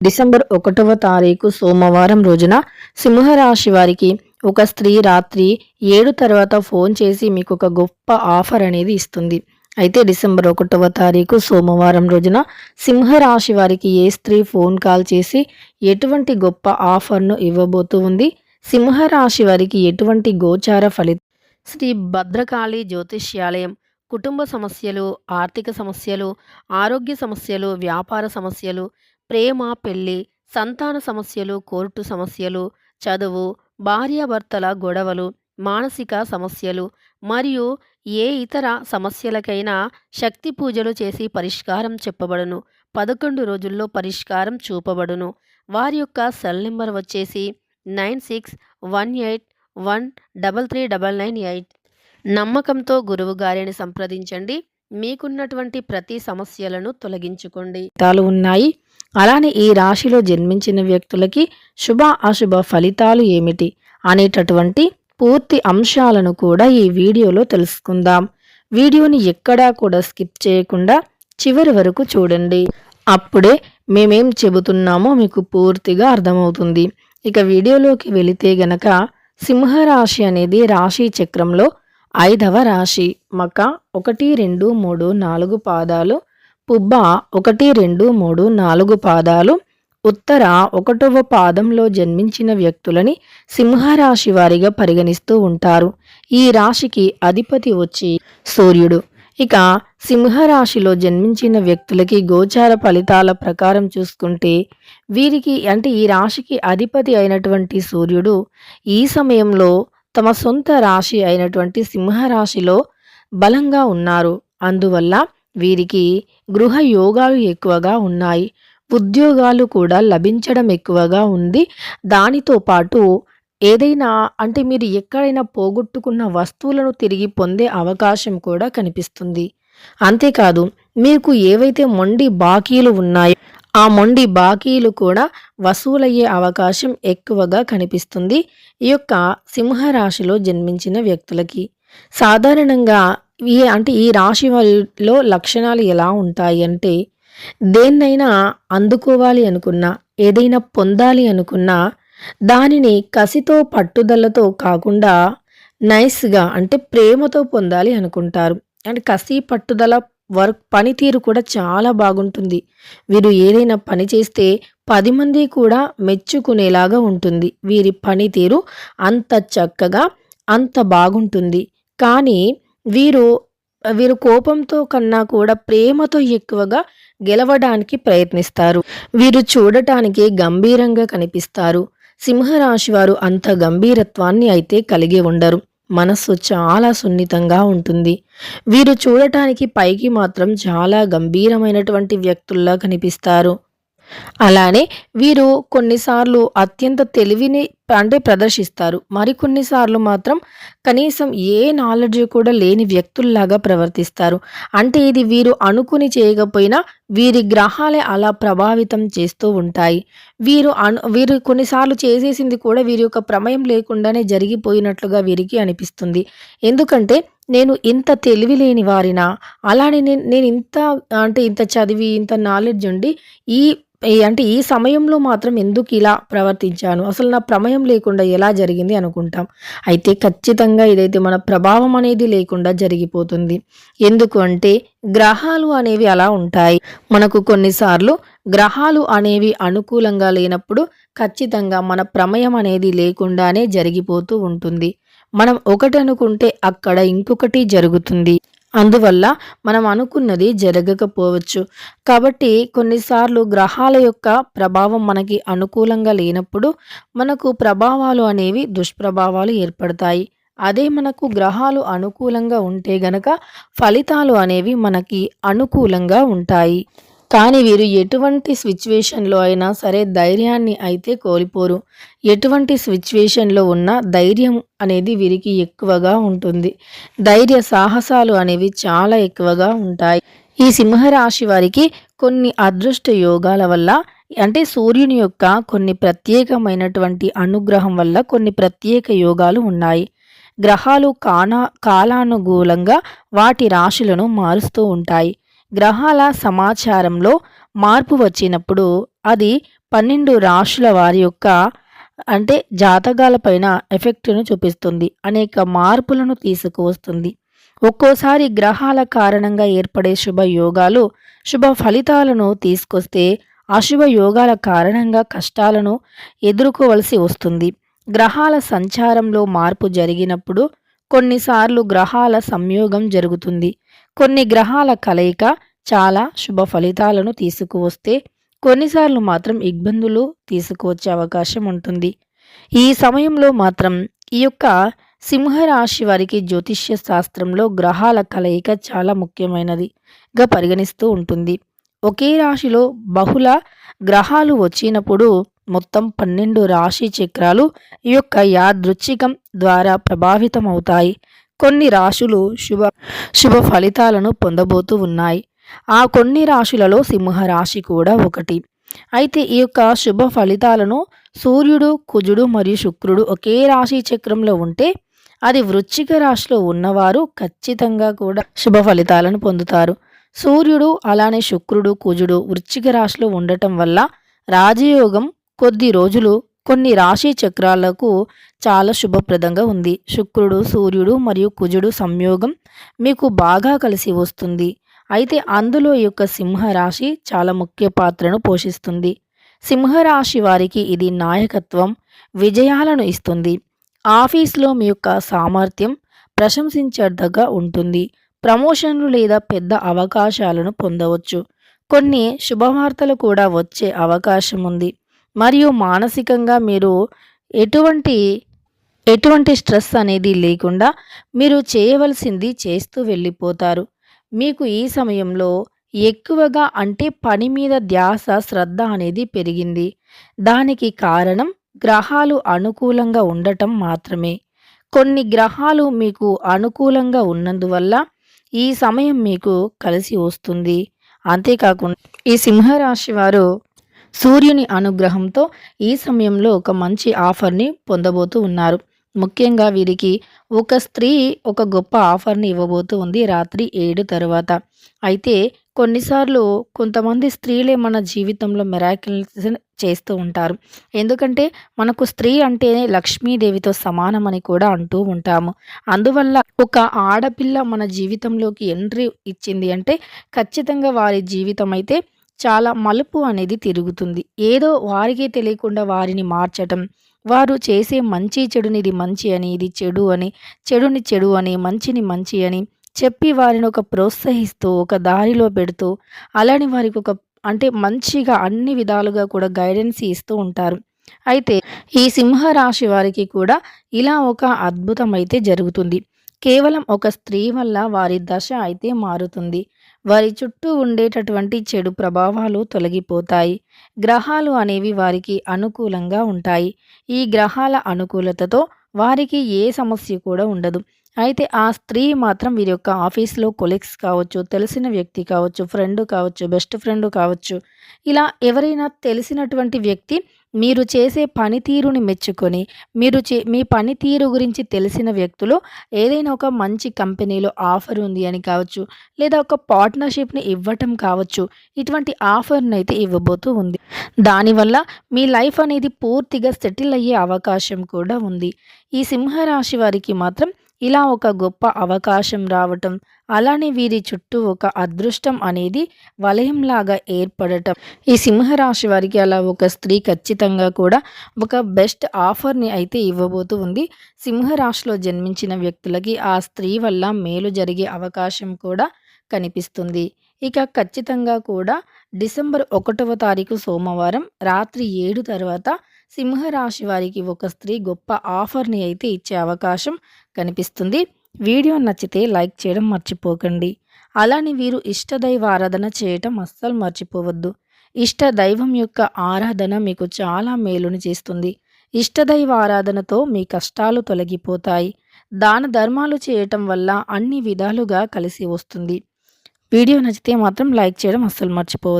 December ఒకటవ తారీఖు సోమవారం రోజున సింహరాశి వారికి ఒక స్త్రీ రాత్రి ఏడు తర్వాత ఫోన్ చేసి మీకు ఒక గొప్ప ఆఫర్ అనేది ఇస్తుంది. అయితే డిసెంబర్ ఒకటవ తారీఖు సోమవారం రోజున సింహరాశి వారికి ఏ స్త్రీ ఫోన్ కాల్ చేసి ఎటువంటి గొప్ప ఆఫర్ను ఇవ్వబోతూ ఉంది? సింహరాశి వారికి ఎటువంటి గోచార ఫలితం శ్రీ భద్రకాళి జ్యోతిష్యాలయం కుటుంబ సమస్యలు ఆర్థిక సమస్యలు ఆరోగ్య సమస్యలు వ్యాపార సమస్యలు ప్రేమ పెళ్ళి సంతాన సమస్యలు కోర్టు సమస్యలు చదువు భార్యాభర్తల గొడవలు మానసిక సమస్యలు మరియు ఏ ఇతర సమస్యలకైనా శక్తి పూజలు చేసి పరిష్కారం చెప్పబడును. పదకొండు రోజుల్లో పరిష్కారం చూపబడును. వారి యొక్క సెల్ నెంబర్ వచ్చేసి nine six one eight one double three double nine eight. నమ్మకంతో గురువు గారిని సంప్రదించండి. మీకున్నటువంటి ప్రతి సమస్యలను తొలగించుకోండి. ఫలితాలు ఉన్నాయి. అలానే ఈ రాశిలో జన్మించిన వ్యక్తులకి శుభ అశుభ ఫలితాలు ఏమిటి అనేటటువంటి పూర్తి అంశాలను కూడా ఈ వీడియోలో తెలుసుకుందాం. వీడియోని ఎక్కడా కూడా స్కిప్ చేయకుండా చివరి వరకు చూడండి. అప్పుడే మేమేం చెబుతున్నామో మీకు పూర్తిగా అర్థమవుతుంది. ఇక వీడియోలోకి వెళితే గనక సింహరాశి అనేది రాశి చక్రంలో ఐదవ రాశి. మక ఒకటి రెండు మూడు నాలుగు పాదాలు. పుబ్బ ఒకటి రెండు మూడు నాలుగు పాదాలు. ఉత్తర ఒకటవ పాదంలో జన్మించిన వ్యక్తులని సింహరాశి వారిగా పరిగణిస్తూ ఉంటారు. ఈ రాశికి అధిపతి వచ్చి సూర్యుడు. ఇక సింహరాశిలో జన్మించిన వ్యక్తులకి గోచార ఫలితాల ప్రకారం చూసుకుంటే వీరికి అంటే ఈ రాశికి అధిపతి అయినటువంటి సూర్యుడు ఈ సమయంలో తమ సొంత రాశి అయినటువంటి సింహరాశిలో బలంగా ఉన్నారు. అందువల్ల వీరికి గృహ యోగాలు ఎక్కువగా ఉన్నాయి. ఉద్యోగాలు కూడా లభించడం ఎక్కువగా ఉంది. దానితో పాటు ఏదైనా అంటే మీరు ఎక్కడైనా పోగొట్టుకున్న వస్తువులను తిరిగి పొందే అవకాశం కూడా కనిపిస్తుంది. అంతేకాదు మీకు ఏవైతే మొండి బాకీలు ఉన్నాయో ఆ మొండి బాకీలు కూడా వసూలయ్యే అవకాశం ఎక్కువగా కనిపిస్తుంది. ఈ యొక్క సింహరాశిలో జన్మించిన వ్యక్తులకి సాధారణంగా ఈ అంటే ఈ రాశి వాళ్ళలో లక్షణాలు ఎలా ఉంటాయి అంటే దేన్నైనా అందుకోవాలి అనుకున్నా ఏదైనా పొందాలి అనుకున్నా దానిని కసితో పట్టుదలతో కాకుండా నైస్గా అంటే ప్రేమతో పొందాలి అనుకుంటారు. అంటే కసి పట్టుదల వర్క్ పనితీరు కూడా చాలా బాగుంటుంది. వీరు ఏదైనా పని చేస్తే పది మంది కూడా మెచ్చుకునేలాగా ఉంటుంది. వీరి పనితీరు అంత చక్కగా అంత బాగుంటుంది. కానీ వీరు వీరు కోపంతో కన్నా కూడా ప్రేమతో ఎక్కువగా గెలవడానికి ప్రయత్నిస్తారు. వీరు చూడటానికి గంభీరంగా కనిపిస్తారు. సింహరాశి వారు అంత గంభీరత్వాన్ని అయితే కలిగి ఉండరు. మనస్సు చాలా సున్నితంగా ఉంటుంది. వీరు చూడటానికి పైకి మాత్రం చాలా గంభీరమైనటువంటి వ్యక్తుల్లా కనిపిస్తారు. అలానే వీరు కొన్నిసార్లు అత్యంత తెలివిని అంటే ప్రదర్శిస్తారు. మరికొన్నిసార్లు మాత్రం కనీసం ఏ నాలెడ్జ్ కూడా లేని వ్యక్తుల్లాగా ప్రవర్తిస్తారు. అంటే ఇది వీరు అనుకుని చేయకపోయినా వీరి గ్రహాలే అలా ప్రభావితం చేస్తూ ఉంటాయి. వీరు అను వీరు కొన్నిసార్లు చేసేసింది కూడా వీరి యొక్క ప్రమేయం లేకుండానే జరిగిపోయినట్లుగా వీరికి అనిపిస్తుంది. ఎందుకంటే నేను ఇంత తెలివి లేని వారినా? అలానే నేను నేను ఇంత అంటే ఇంత చదివి ఇంత నాలెడ్జ్ ఉండి ఈ ఈ అంటే ఈ సమయంలో మాత్రం ఎందుకు ఇలా ప్రవర్తించాను? అసలు నా ప్రమేయం లేకుండా ఎలా జరిగింది అనుకుంటాం. అయితే ఖచ్చితంగా ఇదైతే మన ప్రభావం అనేది లేకుండా జరిగిపోతుంది. ఎందుకు అంటే గ్రహాలు అనేవి అలా ఉంటాయి. మనకు కొన్నిసార్లు గ్రహాలు అనేవి అనుకూలంగా లేనప్పుడు ఖచ్చితంగా మన ప్రమేయం అనేది లేకుండానే జరిగిపోతూ ఉంటుంది. మనం ఒకటి అనుకుంటే అక్కడ ఇంకొకటి జరుగుతుంది. అందువల్ల మనం అనుకున్నది జరగకపోవచ్చు. కాబట్టి కొన్నిసార్లు గ్రహాల యొక్క ప్రభావం మనకి అనుకూలంగా లేనప్పుడు మనకు ప్రభావాలు అనేవి దుష్ప్రభావాలు ఏర్పడతాయి. అదే మనకు గ్రహాలు అనుకూలంగా ఉంటే గనక ఫలితాలు అనేవి మనకి అనుకూలంగా ఉంటాయి. కానీ వీరు ఎటువంటి సిచ్యువేషన్లో అయినా సరే ధైర్యాన్ని అయితే కోల్పోరు. ఎటువంటి సిచ్యువేషన్లో ఉన్న ధైర్యం అనేది వీరికి ఎక్కువగా ఉంటుంది. ధైర్య సాహసాలు అనేవి చాలా ఎక్కువగా ఉంటాయి. ఈ సింహరాశి వారికి కొన్ని అదృష్ట యోగాల వల్ల అంటే సూర్యుని యొక్క కొన్ని ప్రత్యేకమైనటువంటి అనుగ్రహం వల్ల కొన్ని ప్రత్యేక యోగాలు ఉన్నాయి. గ్రహాలు కానా కాలానుకూలంగా వాటి రాశులను మారుస్తూ ఉంటాయి. గ్రహాల సమాచారంలో మార్పు వచ్చినప్పుడు అది పన్నెండు రాశుల వారి యొక్క అంటే జాతకాలపైన ఎఫెక్ట్ను చూపిస్తుంది అనేక మార్పులను తీసుకువస్తుంది. ఒక్కోసారి గ్రహాల కారణంగా ఏర్పడే శుభ యోగాలు శుభ ఫలితాలను తీసుకొస్తే అశుభ యోగాల కారణంగా కష్టాలను ఎదుర్కోవలసి వస్తుంది. గ్రహాల సంచారంలో మార్పు జరిగినప్పుడు కొన్నిసార్లు గ్రహాల సంయోగం జరుగుతుంది. కొన్ని గ్రహాల కలయిక చాలా శుభ ఫలితాలను తీసుకువస్తే కొన్నిసార్లు మాత్రం ఇబ్బందులు తీసుకువచ్చే అవకాశం ఉంటుంది. ఈ సమయంలో మాత్రం ఈ యొక్క సింహరాశి వారికి జ్యోతిష్య శాస్త్రంలో గ్రహాల కలయిక చాలా ముఖ్యమైనదిగా పరిగణిస్తూ ఉంటుంది. ఒకే రాశిలో బహుళ గ్రహాలు వచ్చినప్పుడు మొత్తం పన్నెండు రాశి చక్రాలు ఈ యొక్క యాదృచ్ఛికం ద్వారా ప్రభావితమవుతాయి. కొన్ని రాశులు శుభ శుభ ఫలితాలను పొందబోతూ ఉన్నాయి. ఆ కొన్ని రాశులలో సింహరాశి కూడా ఒకటి. అయితే ఈ యొక్క శుభ ఫలితాలను సూర్యుడు కుజుడు మరియు శుక్రుడు ఒకే రాశి చక్రంలో ఉంటే అది వృశ్చిక రాశిలో ఉన్నవారు ఖచ్చితంగా కూడా శుభ ఫలితాలను పొందుతారు. సూర్యుడు అలానే శుక్రుడు కుజుడు వృశ్చిక రాశిలో ఉండటం వల్ల రాజయోగం కొద్ది రోజులు కొన్ని రాశి చక్రాలకు చాలా శుభప్రదంగా ఉంది. శుక్రుడు సూర్యుడు మరియు కుజుడు సంయోగం మీకు బాగా కలిసి వస్తుంది. అయితే అందులో యొక్క సింహరాశి చాలా ముఖ్య పాత్రను పోషిస్తుంది. సింహరాశి వారికి ఇది నాయకత్వం విజయాలను ఇస్తుంది. ఆఫీస్లో మీ యొక్క సామర్థ్యం ప్రశంసించదగ్గ ఉంటుంది. ప్రమోషన్లు లేదా పెద్ద అవకాశాలను పొందవచ్చు. కొన్ని శుభవార్తలు కూడా వచ్చే అవకాశం ఉంది. మరియు మానసికంగా మీరు ఎటువంటి ఎటువంటి స్ట్రెస్ అనేది లేకుండా మీరు చేయవలసింది చేస్తూ వెళ్ళిపోతారు. మీకు ఈ సమయంలో ఎక్కువగా అంటే పని మీద ధ్యాస శ్రద్ధ అనేది పెరిగింది. దానికి కారణం గ్రహాలు అనుకూలంగా ఉండటం మాత్రమే. కొన్ని గ్రహాలు మీకు అనుకూలంగా ఉన్నందువల్ల ఈ సమయం మీకు కలిసి వస్తుంది. అంతేకాకుండా ఈ సింహరాశి వారు సూర్యుని అనుగ్రహంతో ఈ సమయంలో ఒక మంచి ఆఫర్ని పొందబోతూ ఉన్నారు. ముఖ్యంగా వీరికి ఒక స్త్రీ ఒక గొప్ప ఆఫర్ని ఇవ్వబోతూ ఉంది రాత్రి ఏడు తర్వాత. అయితే కొన్నిసార్లు కొంతమంది స్త్రీలే మన జీవితంలో మెరాకిల్స్ చేస్తూ ఉంటారు. ఎందుకంటే మనకు స్త్రీ అంటేనే లక్ష్మీదేవితో సమానమని కూడా అంటూ ఉంటాము. అందువల్ల ఒక ఆడపిల్ల మన జీవితంలోకి ఎంట్రీ ఇచ్చింది అంటే ఖచ్చితంగా వారి జీవితం అయితే చాలా మలుపు అనేది తిరుగుతుంది. ఏదో వారికే తెలియకుండా వారిని మార్చటం వారు చేసే మంచి చెడుని ఇది మంచి అని ఇది చెడు అని చెడుని చెడు అని మంచిని మంచి అని చెప్పి వారిని ఒక ప్రోత్సహిస్తూ ఒక దారిలో పెడుతూ అలానే వారికి ఒక అంటే మంచిగా అన్ని విధాలుగా కూడా గైడెన్స్ ఇస్తూ ఉంటారు. అయితే ఈ సింహరాశి వారికి కూడా ఇలా ఒక అద్భుతం అయితే జరుగుతుంది. కేవలం ఒక స్త్రీ వల్ల వారి దశ అయితే మారుతుంది. వారి చుట్టూ ఉండేటటువంటి చెడు ప్రభావాలు తొలగిపోతాయి. గ్రహాలు అనేవి వారికి అనుకూలంగా ఉంటాయి. ఈ గ్రహాల అనుకూలతతో వారికి ఏ సమస్య కూడా ఉండదు. అయితే ఆ స్త్రీ మాత్రం వీరి యొక్క ఆఫీస్లో కొలీగ్స్ కావచ్చు తెలిసిన వ్యక్తి కావచ్చు ఫ్రెండ్ కావచ్చు బెస్ట్ ఫ్రెండ్ కావచ్చు ఇలా ఎవరైనా తెలిసినటువంటి వ్యక్తి మీరు చేసే పనితీరుని మెచ్చుకొని మీరు చే మీ పనితీరు గురించి తెలిసిన వ్యక్తులు ఏదైనా ఒక మంచి కంపెనీలో ఆఫర్ ఉంది అని కావచ్చు లేదా ఒక పార్ట్నర్షిప్ని ఇవ్వటం కావచ్చు ఇటువంటి ఆఫర్ని అయితే ఇవ్వబోతూ ఉంది. దానివల్ల మీ లైఫ్ అనేది పూర్తిగా సెటిల్ అయ్యే అవకాశం కూడా ఉంది. ఈ సింహరాశి వారికి మాత్రం ఇలా ఒక గొప్ప అవకాశం రావటం అలానే వీరి చుట్టూ ఒక అదృష్టం అనేది వలయంలాగా ఏర్పడటం. ఈ సింహరాశి వారికి అలా ఒక స్త్రీ ఖచ్చితంగా కూడా ఒక బెస్ట్ ఆఫర్ని అయితే ఇవ్వబోతూ ఉంది. సింహరాశిలో జన్మించిన వ్యక్తులకి ఆ స్త్రీ వల్ల మేలు జరిగే అవకాశం కూడా కనిపిస్తుంది. ఇక ఖచ్చితంగా కూడా డిసెంబర్ ఒకటవ తారీఖు సోమవారం రాత్రి ఏడు తర్వాత సింహరాశి వారికి ఒక స్త్రీ గొప్ప ఆఫర్ని అయితే ఇచ్చే అవకాశం కనిపిస్తుంది. వీడియో నచ్చితే లైక్ చేయడం మర్చిపోకండి. అలానే వీరు ఇష్టదైవ ఆరాధన చేయటం అస్సలు మర్చిపోవద్దు. ఇష్ట దైవం యొక్క ఆరాధన మీకు చాలా మేలుని చేస్తుంది. ఇష్టదైవ ఆరాధనతో మీ కష్టాలు తొలగిపోతాయి. దాన ధర్మాలు చేయటం వల్ల అన్ని విధాలుగా కలిసి వస్తుంది. వీడియో నచ్చితే మాత్రం లైక్ చేయడం అస్సలు మర్చిపోవద్దు.